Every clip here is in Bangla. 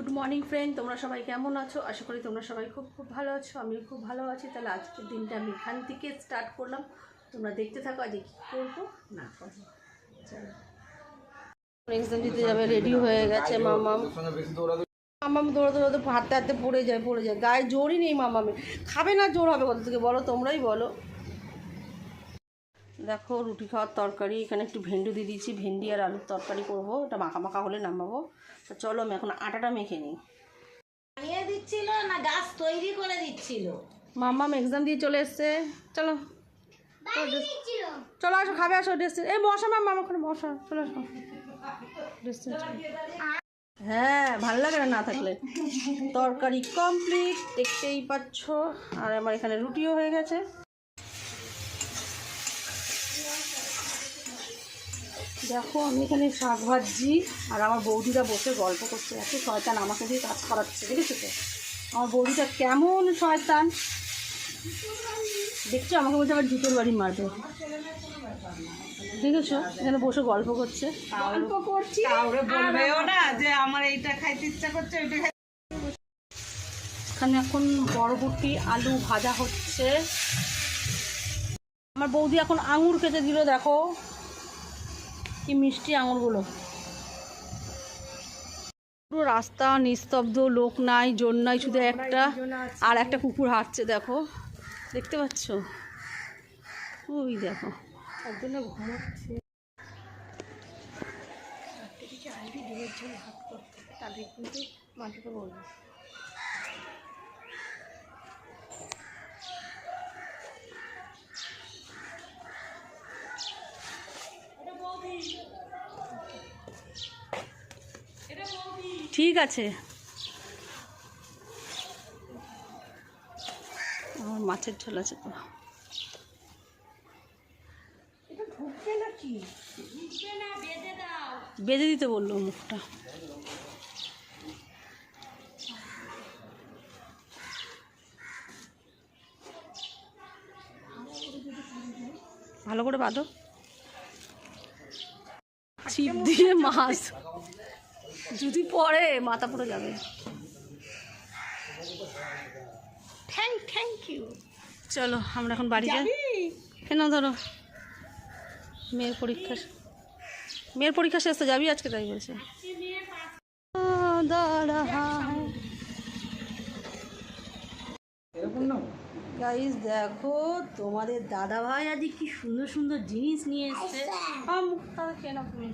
গুড মর্নিং ফ্রেন্ড, তোমরা সবাই কেমন আছো? আশা করি তোমরা সবাই খুব খুব ভালো আছো, আমিও খুব ভালো আছি। তাহলে আজকের দিনটা আমি এখান থেকে স্টার্ট করলাম। তোমরা দেখতে থাকো আজকে কী করব, না করব। চলো। দিতে যাবে রেডি হয়ে গেছে পড়ে যায় পড়ে যায়। গায়ে জোরই নেই মামামের। খাবে না জোর হবে কোথা থেকে বলো? তোমরাই বলো। দেখো রুটি খাওয়ার তরকারি এখানে একটু ভেন্ডি দিয়ে দিয়েছি ভেন্ডি আর আলুর তরকারি করব এটা মাখা মাখা হলে নামাবো। তো চলো আমি এখন আটাটা মেখে নিই। বানিয়ে দিচ্ছিল না গাছ তৈরি করে দিচ্ছিল। মাম্মাম এক্সাম দিয়ে চলে এসছে। চলো। চলো আসো খাবে আসো ড্রেস এই মশা মাম্মা ওখানে মশা চলে আসো। ড্রেস হ্যাঁ ভালো লাগে না না থাকলে। তরকারি কমপ্লিট দেখতেই পাচ্ছ। আর আমার এখানে রুটিও হয়ে গেছে। দেখো আমি এখানে শাক ভাজছি আর আমার বৌদিরা বসে গল্প করছে। এত শয়তান আমাকে দিয়ে কাজ করাচ্ছে দেখেছ তো? আমার বৌদিটা কেমন শয়তান। দেখছ আমাকে বলছে আবার জুতোর বাড়ি মারবে। দেখেছ? এখানে বসে গল্প করছে। গল্প করছি। বলবেও না যে আমার এইটা খাইতে ইচ্ছা করছে ওইটা এখানে এখন বরবটি আলু ভাজা হচ্ছে। আমার বৌদি এখন আঙুর খেতে দিল দেখো। কি মিষ্টি আঙুরগুলো? পুরো রাস্তা নিস্তব্ধ লোক নাই জোর নাই শুধু একটা আর একটা কুকুর হাঁটছে দেখো। দেখতে পাচ্ছ? ওই দেখো। ঘুমাচ্ছে। তাদের কিন্তু মাটিতে বলব ঠিক আছে। আমার মাছের ঝোল আছে তো। বেঁধে দিতে বলল মুখটা। ভালো করে বাঁধো। ছিপ দিয়ে মাছ। যদি পড়ে মাথা পড়ে যাবে। থ্যাংক থ্যাংক ইউ চলো আমরা এখন বাড়ি যাই। কেন ধরো। মেয়ের পরীক্ষা মেয়ের পরীক্ষা শেষ তো যাবি আজকে তাই বলছে। গাইস দেখো তোমাদের দাদা ভাই আজ কি সুন্দর সুন্দর জিনিস নিয়ে এসছে। কেন তুমি।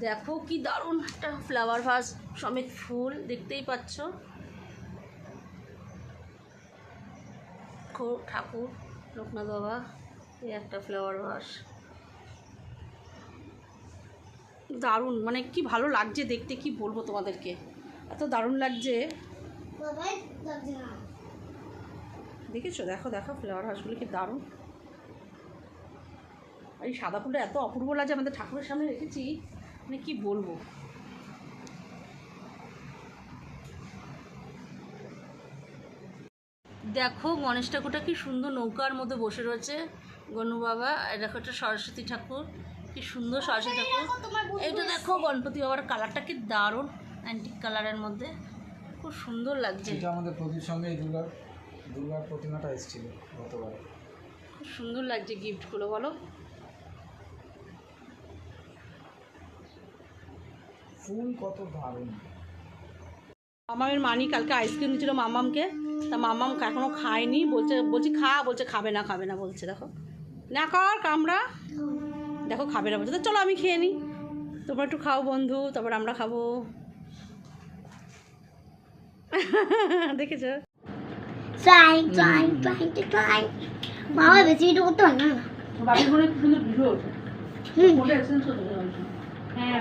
দেখো কি দারুণ একটা ফ্লাওয়ার ভাস সমেত ফুল, দেখতেই পাচ্ছ। ঠাকুর, লোকনাথ বাবা, এই একটা ফ্লাওয়ার ভাস দারুণ মানে কি ভালো লাগছে দেখতে, কি বলব তোমাদেরকে? এত দারুণ লাগছে। দেখেছ? দেখো দেখো ফ্লাওয়ার হাউসগুলো কি দারুণ। এই সাদা ফুলটা এত অপূর্ব লাগছে, আমাদের ঠাকুরের সামনে রেখেছি। মানে কি বলব? দেখো গণেশ ঠাকুরটা কি সুন্দর নৌকার মধ্যে বসে রয়েছে। গনু বাবা দেখো একটা সরস্বতী ঠাকুর। কি সুন্দর সরস্বতী ঠাকুর। এইটা দেখো গণপতি বাবার কালারটা কি দারুণ। অ্যান্টিক কালারের মধ্যে। খুব সুন্দর লাগছে। এটা আমাদের প্রদীপ সঙ্গে এই দুর্গার দুর্গার প্রতিমাটা এসেছিল গতবার। খুব সুন্দর লাগছে গিফটগুলো বলো। ফুল কত দারুণ। মামামের মানি কালকে আইসক্রিম দিয়েছিল মামামকে তা মামাম এখনও খায়নি বলছে বলছি খা বলছে খাবে না খাবে না বলছে দেখো। না কর কামড়া। দেখো খাবে না বলছে তো চলো আমি খেয়ে নিই। তোমরা একটু খাও বন্ধু তারপর আমরা খাব। দেখেছ. বাবা বেশি ভিডিও করতে পারে না? ভিডিও হুম। হ্যাঁ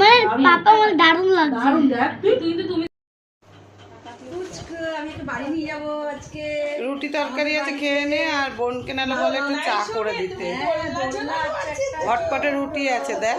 মানে পাপা আমার দারুণ লাগছে। দারুণ দেখ তুই? তুমি আমি একটু বাড়ি নিয়ে যাব আজকে। রুটি তরকারি আছে খেয়ে নে আর বোনকে নাহলে বলে একটু চা করে দিতে। হটপটে রুটি আছে দেখ।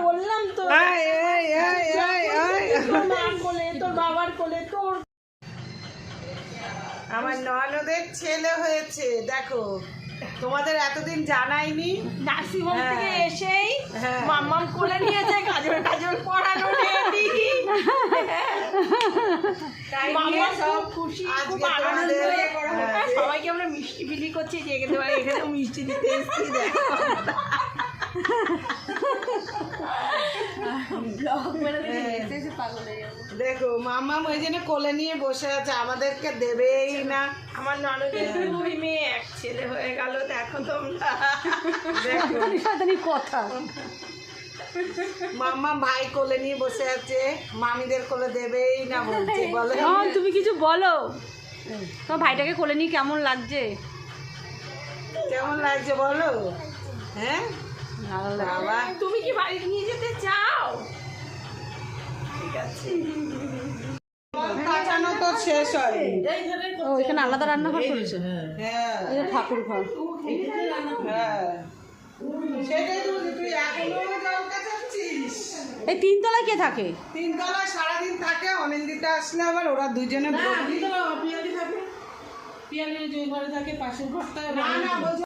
বললাম তো। আই আই আই আই আই মার কোলে তোর বাবার কোলে তোর আমার ননদের ছেলে হয়েছে দেখো। তোমাদের এতদিন জানাইনি। হ্যাঁ। থেকে এসেই হ্যাঁ। মাম্মাম কোলে নিয়েছে কাজল কাজল পড়ানো তাই নিয়ে সব খুব খুশি খুব আনন্দ। তোমাদের- হ্যাঁ। সবাইকে আমরা মিষ্টি বিলি করছি যে এখানে এখানে মিষ্টি দিতে এসেছি দেখো হয়ে মামা ওই জন্য কোলে নিয়ে বসে আছে আমাদেরকে দেবেই না আমার ননদের দুই মেয়ে এক ছেলে হয়ে গেল দেখো তোমরা কথা মাম্মা ভাই কোলে নিয়ে বসে আছে মামিদের কোলে দেবেই না বলছে বলে তুমি কিছু বলো? তোমার ভাইটাকে কোলে নিয়ে কেমন লাগছে? কেমন লাগছে বলো? হ্যাঁ? বাবা। তুমি কি বাড়িতে নিয়ে যেতে চাও? ঠিক আছে। কাটানো তো শেষ ও এখানে আলাদা রান্নাঘর করেছে? হ্যাঁ। ঠাকুর ঘর। হ্যাঁ। সেটাই তো তুই এখনও জল কাচাচ্ছিস এই তিনতলায় কে থাকে? তিনতলায় সারাদিন থাকে অনিন্দিতা আসলে আবার ওরা দুজনে বদলি না না বলছে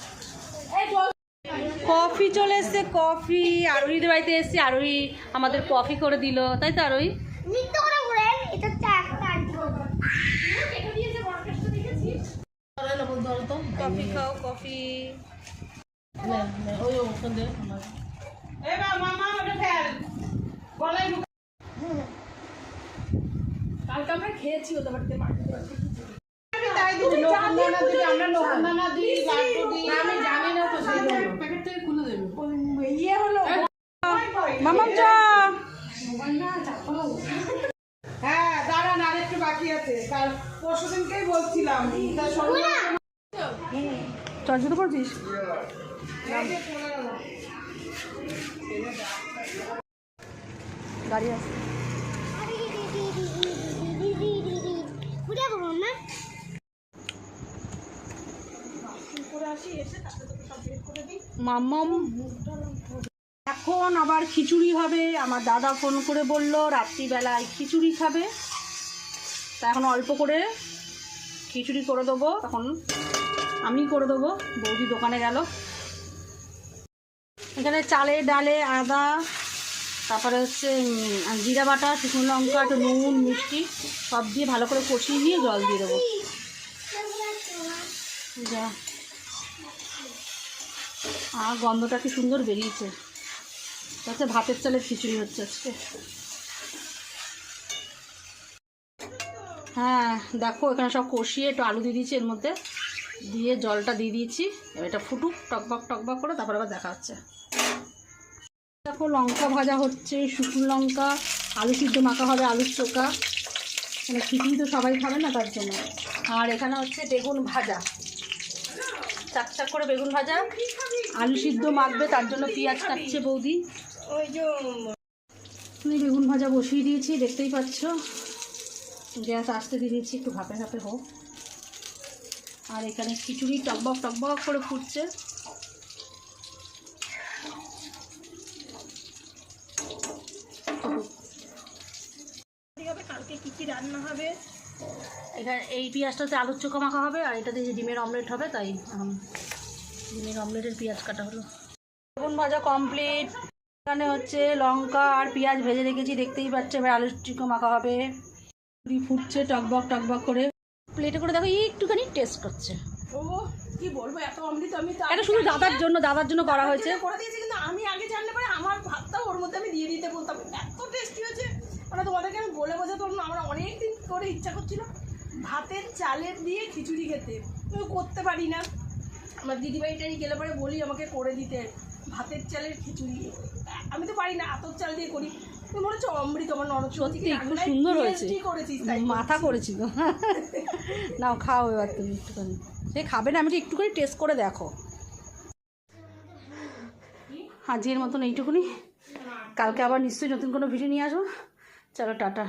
কফি চলে এসছে কফি। আরোহীদের বাড়িতে এসছি আরোহী আমাদের কফি করে দিল। তাই তো আরোহী? কফি খাও কফি। কালকে আমরা খেয়েছি আমি জানি না তো মামাম চা হ্যাঁ দাঁড়ান আর একটু বাকি আছে। কাল পরশু দিনকেই বলছিলাম গাড়ি আছে। এখন আবার খিচুড়ি হবে। আমার দাদা ফোন করে বলল, রাত্রিবেলায় খিচুড়ি খাবে। তা এখন অল্প করে খিচুড়ি করে দেবো। তখন আমি করে দেবো। বৌদি দোকানে গেল। এখানে চালে, ডালে আদা, তারপরে হচ্ছে জিরা বাটা, শুকনো লঙ্কা, একটু নুন, মিষ্টি, সব দিয়ে ভালো করে কষিয়ে নিয়ে জল দিয়ে দেবো। যা। আর গন্ধটা কি সুন্দর বেরিয়েছে। তাতে ভাতের চালের খিচুড়ি হচ্ছে আজকে। হ্যাঁ দেখো, এখানে সব কষিয়ে একটু আলু দিয়ে দিয়েছি এর মধ্যে। দিয়ে জলটা দিয়ে দিয়েছি। এটা ফুটুক, টকবক টকবক করে তারপর আবার দেখা হচ্ছে। দেখো, লঙ্কা ভাজা হচ্ছে, শুকনো লঙ্কা, আলু সিদ্ধ মাখা হবে, আলুর চোখা। মানে খিচুড়ি তো সবাই খাবে না তার জন্য। আর এখানে হচ্ছে বেগুন ভাজা। চাক চাক করে বেগুন ভাজা। আলু সিদ্ধ মাখবে, তার জন্য পেঁয়াজ কাটছে বৌদি। ওই যে আমি বেগুন ভাজা বসিয়ে দিয়েছি, দেখতেই পাচ্ছ। গ্যাস আসতে দিয়ে দিয়েছি একটু ভাপে ভাপে হোক। আর এখানে খিচুড়ি টকবক টকবক করে ফুটছে। কালকে রান্না হবে? এখানে এই পেঁয়াজটাতে আলুর মাখা হবে, আর এটা দিয়ে ডিমের অমলেট হবে, তাই ডিমের অমলেটের পেঁয়াজ কাটা হলো। বেগুন ভাজা কমপ্লিট এখানে হচ্ছে লঙ্কা আর পেঁয়াজ ভেজে রেখেছি দেখতেই পাচ্ছে। এবার আলুর চোখা মাখা হবে। পুরি ফুটছে টকবক টকবক করে। প্লেটে করে দেখো একটুখানি টেস্ট করছে। ও কি বলব এত অমৃত আমি তো এটা শুধু দাদার জন্য দাদার জন্য করা হয়েছে। করে দিয়েছি কিন্তু আমি আগে জানলে পরে আমার ভাতটা ওর মধ্যে আমি দিয়ে দিতে বলতাম। এত টেস্টি হয়েছে। মানে তোমাদেরকে আমি বলে বোঝাতে পারব না আমার অনেক দিন করে ইচ্ছা করছিল ভাতের চালের দিয়ে খিচুড়ি খেতে। আমি করতে পারি না। আমার দিদিবাড়িটারি গেলে পরে বলি আমাকে করে দিতে। ভাতের চালের খিচুড়ি। আমি তো পারি না আতর চাল দিয়ে করি। তুমি মনে হচ্ছে অমৃত আমার নরদ সত্যি খুব সুন্দর হয়েছে। মাথা করেছিল নাও খাও এবার তুমি একটুখানি। সে খাবে না আমি একটু একটুখানি টেস্ট করে দেখো। আজকের মতন এইটুকুনি। কালকে আবার নিশ্চয়ই নতুন কোনো ভিডিও নিয়ে আসব। চলো টাটা।